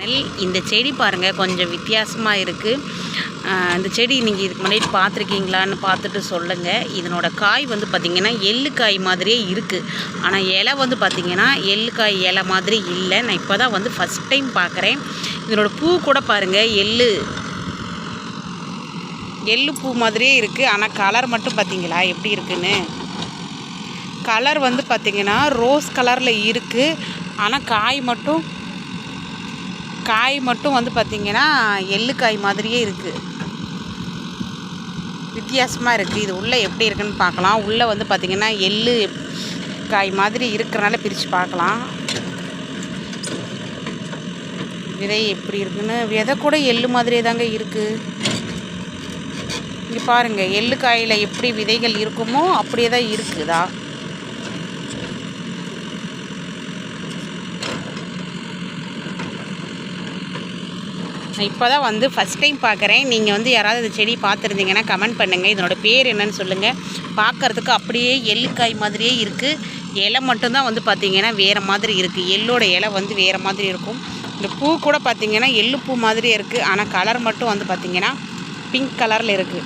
நெல் இந்த செடி பாருங்கள் கொஞ்சம் வித்தியாசமாக இருக்குது இந்த செடி நீங்கள் இதுக்கு முன்னாடி பார்த்துருக்கீங்களான்னு பார்த்துட்டு சொல்லுங்கள் இதனோட காய் வந்து பார்த்திங்கன்னா எள்ளு காய் மாதிரியே இருக்குது ஆனால் இலை வந்து பார்த்திங்கன்னா எள்ளு காய் இலை மாதிரி இல்லை. நான் இப்போ தான் வந்து ஃபஸ்ட் டைம் பார்க்குறேன் இதனோட பூ கூட பாருங்கள் எள்ளு. எள்ளு பூ மாதிரியே இருக்குது ஆனால் கலர் மட்டும் பார்த்தீங்களா எப்படி இருக்குன்னு? கலர் வந்து பார்த்திங்கன்னா ரோஸ் கலரில் இருக்குது ஆனால் காய் மட்டும் காய் மட்டும் வந்து பார்த்திங்கன்னா எள்ளு காய் மாதிரியே இருக்குது வித்தியாசமாக இருக்குது இது உள்ளே எப்படி இருக்குன்னு பார்க்கலாம். உள்ளே வந்து பார்த்திங்கன்னா எள்ளு காய் மாதிரி இருக்கிறனால பிரித்து பார்க்கலாம். விதை எப்படி இருக்குன்னு விதை கூட எள்ளு மாதிரியே தாங்க இருக்குது இங்கே பாருங்கள் எள்ளு காயில் எப்படி விதைகள் இருக்குமோ அப்படியே தான் இருக்குதா? இப்போ தான் வந்து ஃபஸ்ட் டைம் பார்க்குறேன். நீங்கள் வந்து யாராவது இந்த செடி பார்த்துருந்தீங்கன்னா கமெண்ட் பண்ணுங்கள் இதனோட பேர் என்னன்னு சொல்லுங்கள் பார்க்குறதுக்கு அப்படியே எள்ளுக்காய் மாதிரியே இருக்குது இலை மட்டும்தான் வந்து பார்த்திங்கன்னா வேறு மாதிரி இருக்குது எள்ளோட இலை வந்து வேறு மாதிரி இருக்கும். இந்த பூ கூட பார்த்திங்கன்னா எள்ளு பூ மாதிரியே இருக்குது ஆனால் கலர் மட்டும் வந்து பார்த்திங்கன்னா பிங்க் கலரில் இருக்குது